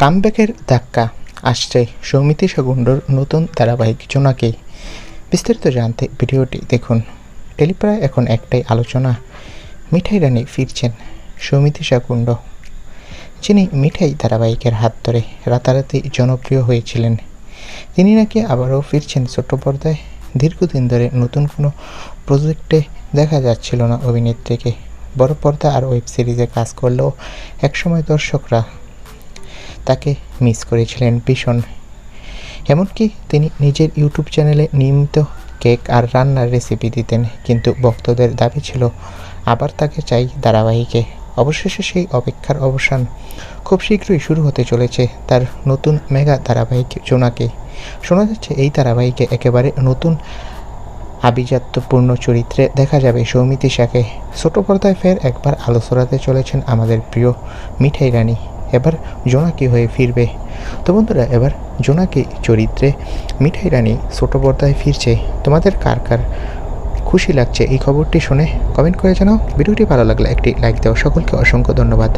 কামব্যাকের ধাক্কা আসছে সৌমিতি সেগুন্ডর নতুন ধারাবাহিক জোনাকি বিস্তারিত জানতে ভিডিওটি দেখুন। টেলিপাড়ায় এখন একটাই আলোচনা, মিঠাই রানী ফিরছেন সৌমিতি শাকুণ্ড যিনি মিঠাই ধারাবাহিকের হাত ধরে রাতারাতি জনপ্রিয় হয়েছিলেন। তিনি নাকি আবারও ফিরছেন ছোট্ট পর্দায়? দীর্ঘদিন ধরে নতুন কোনো প্রজেক্টে দেখা যাচ্ছিল না অভিনেত্রীকে। বড় পর্দা আর ওয়েব সিরিজে কাজ করলেও একসময় দর্শকরা তাকে মিস করেছিলেন ভীষণ। এমনকি তিনি নিজের ইউটিউব চ্যানেলে নিয়মিত কেক আর রান্নার রেসিপি দিতেন, কিন্তু ভক্তদের দাবি ছিল, আবার তাকে চাই ধারাবাহিকে। অবশেষে সেই অপেক্ষার অবসান খুব শীঘ্রই শুরু হতে চলেছে তার নতুন মেগা ধারাবাহিক জোনাকে শোনা যাচ্ছে, এই ধারাবাহিকে একেবারে নতুন আভিজাত্যপূর্ণ চরিত্রে দেখা যাবে সৌমিতি শাকে। ছোট পর্দায় ফের একবার আলো ছড়াতে চলেছেন আমাদের প্রিয় মিঠাই রানী। এবার জোনাকি হয়ে ফিরবে। তো বন্ধুরা, এবার জোনাকি চরিত্রে মিঠাই রানী ছোটো পর্দায় ফিরছে। তোমাদের কার কার খুশি লাগছে এই খবরটি শুনে কমেন্ট করে জানাও। ভিডিওটি ভালো লাগলে একটি লাইক দেওয়া সকলকে অসংখ্য ধন্যবাদ।